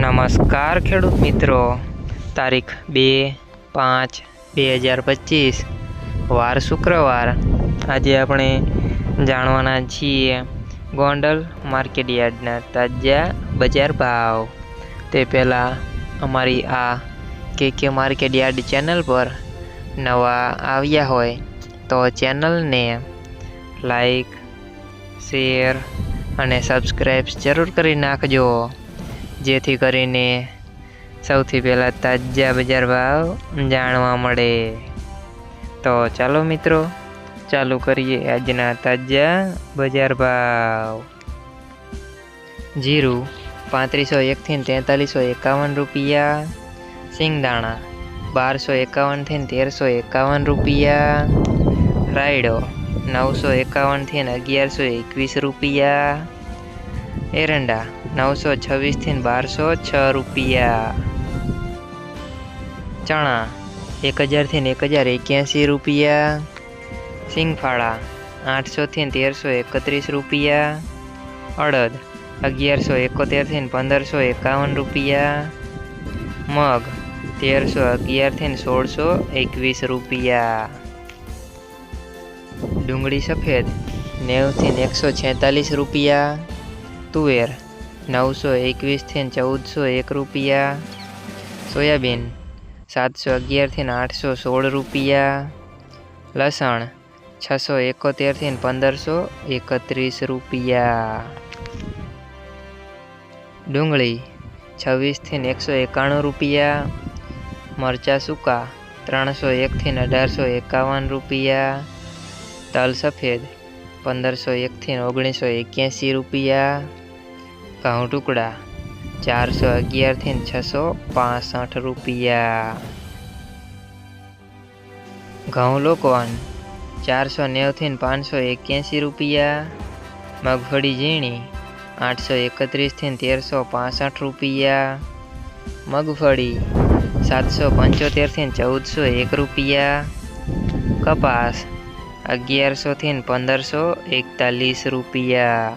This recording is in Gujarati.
નમસ્કાર ખેડૂત મિત્રો. તારીખ બે પાંચ બે હજાર પચીસ. વાર શુક્રવાર. આજે આપણે જાણવાના છીએ ગોંડલ માર્કેટ યાર્ડના તાજા બજાર ભાવ. તે પહેલાં અમારી આ કે કે માર્કેટ યાર્ડ ચેનલ પર નવા આવ્યા હોય તો ચેનલને લાઈક, શેર અને સબસ્ક્રાઈબ જરૂર કરી નાખજો. જેથી કરીને સૌથી પહેલાં તાજા બજાર ભાવ જાણવા મળે. તો ચાલો મિત્રો, ચાલુ કરીએ આજના તાજા બજાર ભાવ. જીરું પાંત્રીસો એકથી તેતાલીસો એકાવન રૂપિયા. સિંગદાણા બારસો એકાવનથી તેરસો એકાવન રૂપિયા. રાયડો નવસો એકાવનથી અગિયારસો એકવીસ રૂપિયા. એરંડા નવસો છવ્વીસથી બારસો છ રૂપિયા. ચણા એક હજારથી એક હજાર એક્યાસી રૂપિયા. સિંગફાળા આઠસોથી તેરસો એકત્રીસ રૂપિયા. અડદ અગિયારસો એકોતેરથી પંદરસો એકાવન રૂપિયા. મગ તેરસો અગિયારથી સોળસો એકવીસ રૂપિયા. ડુંગળી સફેદ નેવથી એકસો છેતાલીસ રૂપિયા. તુવેર નવસો એકવીસથી ચૌદસો એક રૂપિયા. સોયાબીન સાતસો અગિયારથી આઠસો સોળ રૂપિયા. લસણ છસો એકોતેરથી પંદરસો એકત્રીસ રૂપિયા. ડુંગળી છવ્વીસથી એકસો એકાણું રૂપિયા. મરચાં સૂકા ત્રણસો એકથી અઢારસો એકાવન રૂપિયા. તલ સફેદ પંદરસો એકથી ઓગણીસો એક્યાસી રૂપિયા. ઘઉં ટુકડા. ચારસો અગિયારથી છસો પાસઠ રૂપિયા. ઘઉં લોકવાન. ચારસો નેવથી પાંચસો એક્યાસી રૂપિયા. મગફળી ઝીણી. આઠસો એકત્રીસથી તેરસો પાસઠ રૂપિયા. મગફળી સાતસો પંચોતેરથી ચૌદસો એક રૂપિયા. કપાસ અગિયારસોથી પંદરસો એકતાલીસ રૂપિયા.